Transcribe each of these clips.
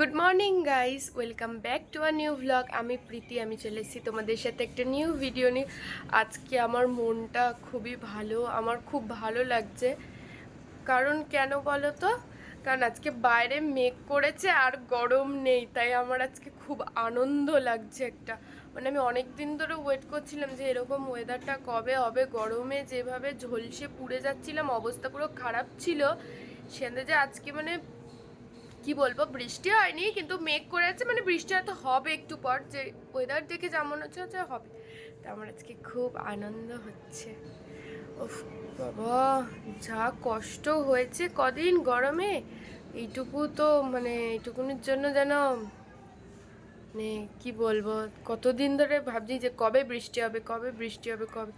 Good morning guys welcome back to a new vlog আমি প্রীতি, আমি চলে এসেছি তোমাদের সাথে একটা নিউ ভিডিও নিয়ে। আজকে আমার মনটা খুবই ভালো, আমার খুব ভালো লাগছে। কারণ কেন বলো তো? কারণ আজকে বাইরে মেঘ করেছে আর গরম নেই, তাই আমার আজকে খুব আনন্দ লাগছে একটা। মানে আমি অনেক দিন ধরে ওয়েট করছিলাম যে এরকম ওয়েদারটা কবে হবে, গরমে যেভাবে ঝলসে পুড়ে যাচ্ছিলাম, অবস্থা পুরো খারাপ ছিল। সেখানে যে আজকে মানে কি বলব, বৃষ্টি হয়নি কিন্তু মেঘ করে আছে মানে বৃষ্টি হয়তো হবে একটু পর, যে ওয়েদার দেখে যেমন হচ্ছে যে হবে। তা আমার আজকে খুব আনন্দ হচ্ছে। উফ, বাবা, যা কষ্ট হয়েছে কদিন গরমে, এইটুকু তো মানে এইটুকুনির জন্য যেন মানে কি বলব, কতদিন ধরে ভাবছি যে কবে বৃষ্টি হবে, কবে বৃষ্টি হবে, কবে,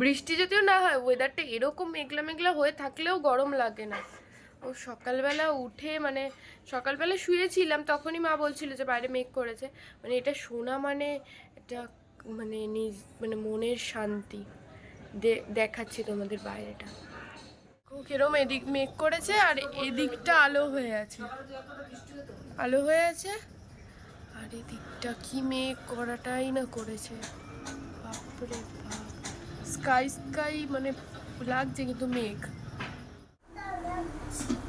বৃষ্টি যদিও না হয় ওয়েদারটা এরকম মেঘলা মেঘলা হয়ে থাকলেও গরম লাগে না। ও সকালবেলা উঠে মানে সকালবেলা শুয়েছিলাম, তখনই মা বলছিল যে বাইরে মেঘ করেছে। মানে এটা শোনা মানে এটা মানে নিজ মানে মনের শান্তি দেখাচ্ছি তোমাদের বাইরেটা। কিরম এদিক মেঘ করেছে আর এদিকটা আলো হয়ে আছে। আলো হয়ে আছে আর এদিকটা কি মেঘ করাটাই না করেছে। বাপরে বাপ। স্কাই স্কাই মানে লাগছে কিন্তু মেঘ। কি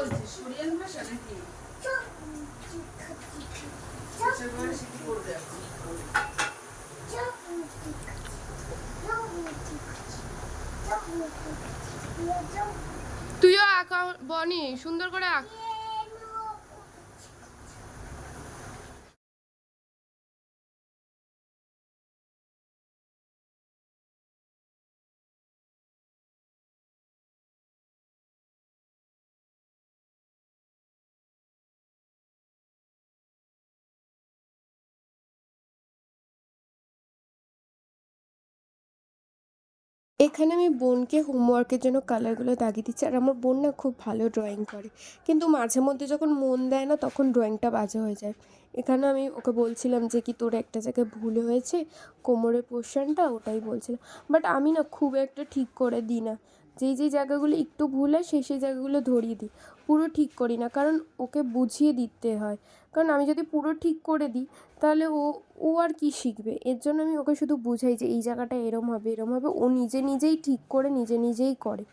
আচ্ছা তুইও আঁকা বনি সুন্দর করে আঁক। এখানে আমি বোনকে হোমওয়ার্কের জন্য কালারগুলো দাগিয়ে দিচ্ছি, আর আমার বোন না খুব ভালো ড্রয়িং করে। কিন্তু মাঝে মধ্যে যখন মন দেয় না, তখন ড্রয়িংটা বাজে হয়ে যায়। এখানে আমি ওকে বলছিলাম যে, কি তোর একটা জায়গায় ভুল হয়েছে? কোমরের পোর্শনটা ওটাই বলছিলাম বাট আমি না খুব একটা ঠিক করে দিই না। যেই যেই জায়গাগুলো একটু ভুল হয়, সেই সেই জায়গাগুলো ধরিয়ে দিই। পুরো ঠিক করি না, কারণ ওকে বুঝিয়ে দিতে হয়। কারণ আমি যদি পুরো ঠিক করে দিই, তাহলে ও ও আর কি শিখবে? এর জন্য আমি ওকে শুধু বুঝাই যে, এই জায়গাটা এরম হবে এরম হবে। ও নিজে নিজেই ঠিক করে, নিজে নিজেই করে।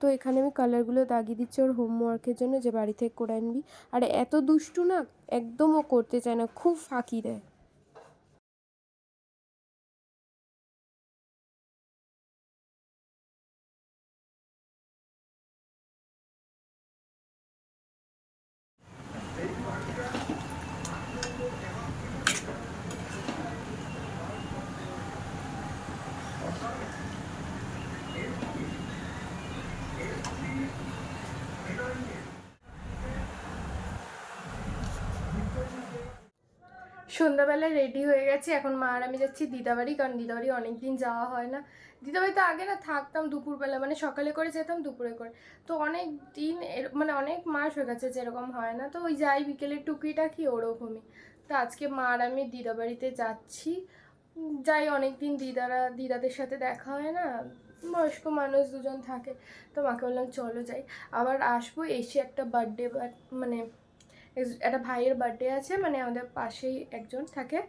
তো এখানে আমি কালারগুলো দাগিয়ে দিচ্ছি ওর হোমওয়ার্কের জন্য, যে বাড়ি থেকে করে আনবি। আর এত দুষ্টু না, একদম ও করতে চায় না, খুব ফাঁকি দেয়। সন্ধ্যাবেলায় রেডি হয়ে গেছি। এখন মা আর আমি যাচ্ছি দিদাবাড়ি, কারণ দিদাবাড়ি অনেক দিন যাওয়া হয় না। দিদাবাড়িতে আগে না থাকতাম দুপুরবেলা মানে সকালে করে যেতাম, দুপুরে করে। তো অনেক দিন মানে অনেক মাস হয়ে গেছে যেরকম হয় না। তো ওই যাই বিকেলে টুকিটাকি, ওরকমই। তো আজকে মা আর আমি দিদাবাড়িতে যাচ্ছি। যাই অনেক দিন দিদারা, দিদাদের সাথে দেখা হয় না। বয়স্ক মানুষ দুজন থাকে। তো মাকে বললাম, চলো যাই। আবার আসব, এসে একটা বার্থডে মানে একটা ভাইয়ের বার্থডে আছে মানে আমাদের পাশেই একজন থাকে।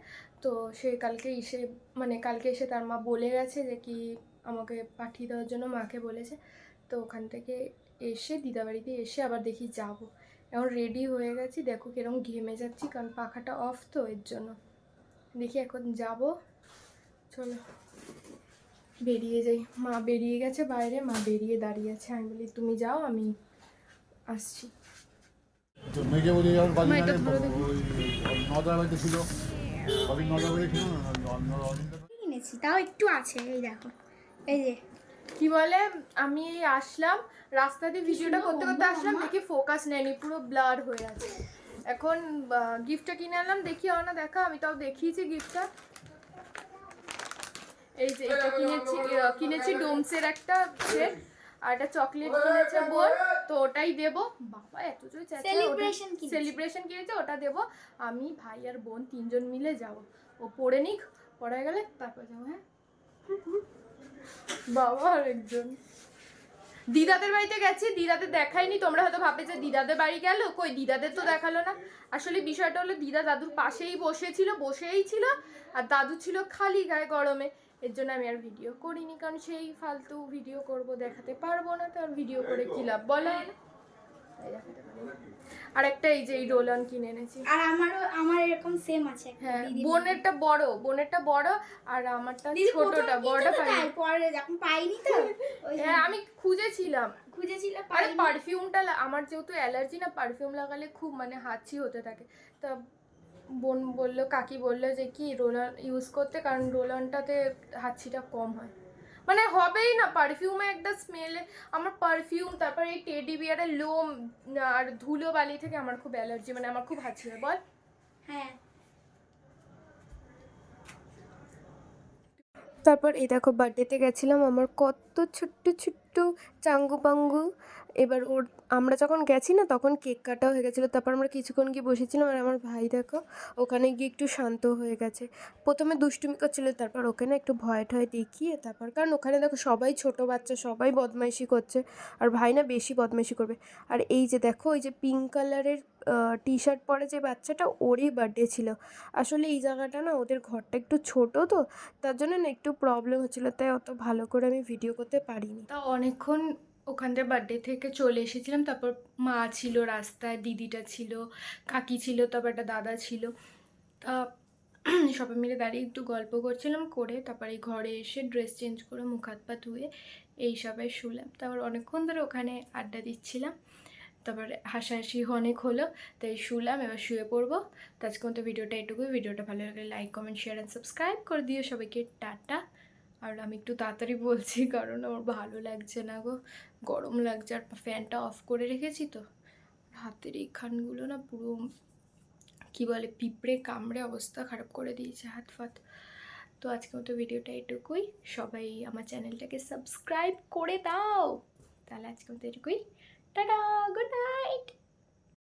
তো সে কালকে এসে মানে কালকে এসে তার মা বলে গেছে যে কি আমাকে পাঠিয়ে দেওয়ার জন্য মাকে বলেছে। তো ওখান থেকে এসে, দিদাবাড়িতে এসে আবার দেখি যাব। এখন রেডি হয়ে গেছি, দেখো কীরকম ঘেমে যাচ্ছি, কারণ পাখাটা অফ তো এর জন্য। দেখি এখন যাব। চলো। বেরিয়ে যাই। মা বেরিয়ে গেছে বাইরে, মা বেরিয়ে দাঁড়িয়ে আছে। আমি বলি, তুমি যাও, আমি আসছি। বলি যখন মানে ছিল। কদিন ছিল কিনেছি তাও একটু আছে এই দেখো। এই যে। কি বলে আমি এই আসলাম রাস্তা দিয়ে ভিডিওটা করতে করতে আসলাম দেখি ফোকাস নেয়নি পুরো ব্লার হয়ে আছে। এখন গিফটটা কিনে আনলাম দেখি না দেখা আমি তাও দেখিয়েছি গিফটটা এই যে এটা কিনেছি কিনেছি ডোমসের একটা সেট আর একটা চকলেট কিনেছে বোন তো ওটাই দেব। বাবা এত জোর কিনেছে। সেলিব্রেশন কিনেছে ওটা দেব। আমি ভাই আর বোন তিনজন মিলে যাব। ও পড়ে নিক পড়ে গেলে তারপর যাব হ্যাঁ? বাবা আর একজন। দিদাদের বাড়িতে গেছি দিদাদের দেখাইনি তোমরা হয়তো ভাবে যে দিদাদের বাড়ি গেল কই দিদাদের তো দেখাল না। আসলে বিষয়টা হলো দিদা দাদুর পাশেই বসেছিল বসেই ছিল আর দাদু ছিল খালি গায়ে গরমে। এর জন্য আমি আর ভিডিও করিনি কারণ সেই ফালতু ভিডিও করব দেখাতে পারব না তো আর ভিডিও করে কি লাভ? বলো তাই দেখাতে পারিনি। আর একটা এই যে এই রোল অন কিনে এনেছি। আর আমারও আমার এরকম সেম আছে হ্যাঁ বোনেরটা বড় বোনেরটা বড় আর আমারটা ছোটটা বড়টা পাই পরে যখন পাইনি তো হ্যাঁ আমি খুঁজেছিলাম। খুঁজেছিল আরে পারফিউমটা আমার যেহেতু অ্যালার্জি না পারফিউম লাগালে খুব মানে হাঁচি হতে থাকে। তা বোন বলল, কাকি বলল যে কি রোলান ইউজ করতে, কারণ রোলানটাতে হাঁচিটা কম হয়। মানে হবেই না পারফিউমে একটা স্মেলে আমার পারফিউম তারপর এই টেডি বিয়ারের লোম আর ধুলো বালি থেকে আমার খুব অ্যালার্জি মানে আমার খুব হাঁচি হয়, বল। তারপর এই দেখো বার্থডেতে গেছিলাম আমার কত ছোট্ট ছোট্ট চাঙ্গু পাঙ্গু। এবার ওর, আমরা যখন গেছি না তখন কেক কাটাও হয়ে গেছিল। তারপর আমরা কিছুক্ষণ গিয়ে বসেছিলাম আর আমার ভাই দেখো ওখানে গিয়ে একটু শান্ত হয়ে গেছে। প্রথমে দুষ্টুমি করছিল, তারপর ওকে না একটু ভয় টয় দেখিয়ে তারপর, কারণ ওখানে দেখো সবাই ছোট বাচ্চা, সবাই বদমাইশি করছে। আর ভাই না বেশি বদমাইশি করবে। আর এই যে দেখো, ওই যে পিঙ্ক কালারের টি শার্ট পরে যে বাচ্চাটা ওরই বার্থডে ছিল। আসলে এই জায়গাটা না, ওদের ঘরটা একটু ছোট তো, তার জন্য না একটু প্রবলেম হচ্ছিল, তাই অত ভালো করে আমি ভিডিও করতে পারিনি। তা অনেকক্ষণ ওখানটার বার্থডে থেকে চলে এসেছিলাম, তারপর মা ছিল রাস্তায়, দিদিটা ছিল, কাকি ছিল, তারপর একটা দাদা ছিল। তা সবাই মিলে দাঁড়িয়ে একটু গল্প করছিলাম, করে তারপরে ঘরে এসে ড্রেস চেঞ্জ করে মুখ হাত পা ধুয়ে এই সবাই শুলাম। তারপর অনেকক্ষণ ধরে ওখানে আড্ডা দিচ্ছিলাম। তারপরে হাসাহাসি অনেক হলো, তাই শুলাম, এবার শুয়ে পড়ব। তো আজকে মতো ভিডিওটা এটুকুই। ভিডিওটা ভালো লাগলে like comment share and subscribe করে দিও সবাইকে। টাটা। আর আমি একটু তাড়াতাড়ি বলছি, কারণ আমার ভালো লাগছে না গো। গরম লাগছে, আর ফ্যানটা অফ করে রেখেছি তো। হাতের এইখানগুলো না পুরো, কী বলে, পিঁপড়ে কামড়ে অবস্থা খারাপ করে দিয়েছে হাত ফাত। তো আজকে মতো ভিডিওটা এটুকুই। সবাই আমার চ্যানেলটাকে সাবস্ক্রাইব করে দাও। তাহলে আজকে মতো এটুকুই। Tata good night